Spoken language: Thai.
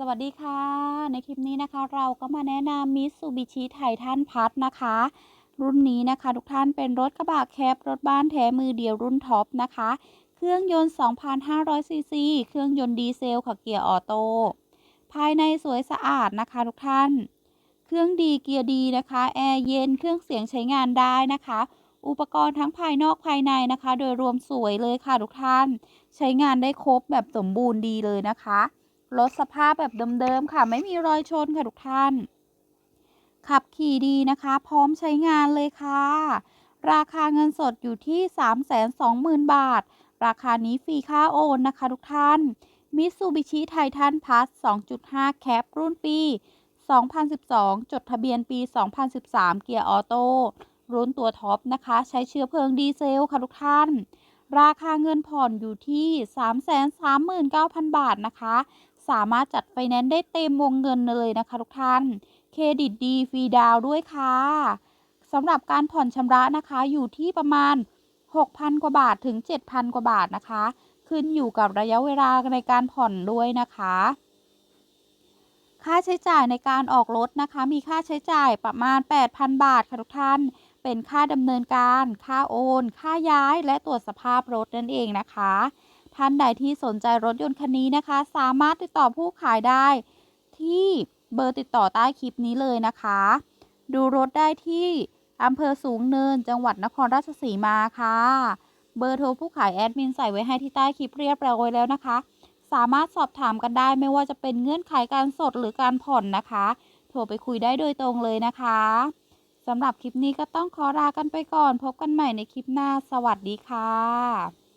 สวัสดีค่ะ ในคลิปนี้นะคะ เราก็มาแนะนำมิตซูบิชิไททันพัทนะคะ รุ่นนี้นะคะ ทุกท่านเป็นรถกระบะแคปรถบ้านแท้มือเดียวรุ่นท็อปนะคะ เครื่องยนต์ 2,500 ซีซี เครื่องยนต์ดีเซลค่ะเกียร์ออโต้ภายในสวยสะอาดนะคะทุกท่าน เครื่องดีเกียร์ดีนะคะ แอร์เย็นเครื่องเสียงใช้งานได้นะคะ อุปกรณ์ทั้งภายนอกภายในนะคะ โดยรวมสวยเลยค่ะทุกท่าน ใช้งานได้ครบแบบสมบูรณ์ดีเลยนะคะ รถสภาพแบบเดิมๆค่ะ ไม่มีรอยชนค่ะทุกท่าน ขับขี่ดีนะคะ พร้อมใช้งานเลยค่ะ ราคาเงินสดอยู่ที่ 320,000 บาท ราคานี้ฟรีค่าโอนนะคะทุกท่านมิตซูบิชิไททันพัส2.5 แคปรุ่นปี 2012 จดทะเบียนปี 2013 เกียร์ออโต้รุ่นตัวท็อปนะคะ ใช้เชื้อเพลิงดีเซลค่ะทุกท่าน ราคาเงินผ่อนอยู่ที่ 339,000 บาทนะคะ สามารถจัดไฟแนนซ์ได้เต็มวงเงินเลยนะคะทุกท่าน เครดิตดีฟรีดาวด้วยค่ะสำหรับการผ่อนชำระนะคะอยู่ที่ประมาณ 6,000 กว่าบาทถึง 7,000 กว่าบาทนะคะ ขึ้นอยู่กับระยะเวลาในการผ่อนด้วยนะคะ ค่าใช้จ่ายในการออกรถนะคะ มีค่าใช้จ่ายประมาณ 8,000 บาทค่ะทุกท่าน เป็นค่าดำเนินการ ค่าโอน ค่าย้ายและตรวจสภาพรถนั่นเองนะคะ ท่านใดที่สนใจรถยนต์คันนี้นะคะ สามารถติดต่อผู้ขายได้ ที่เบอร์ติดต่อใต้คลิปนี้เลยนะคะ ดูรถได้ที่อำเภอสูงเนิน จังหวัดนครราชสีมาค่ะ เบอร์โทรผู้ขายแอดมินใส่ไว้ให้ที่ใต้คลิปเรียบร้อยแล้วนะคะ สามารถสอบถามกันได้ไม่ว่าจะเป็นเงื่อนไขการสดหรือการผ่อนนะคะ โทรไปคุยได้โดยตรงเลยนะคะสำหรับคลิปนี้ก็ต้องขอลากันไปก่อน พบกันใหม่ในคลิปหน้า สวัสดีค่ะ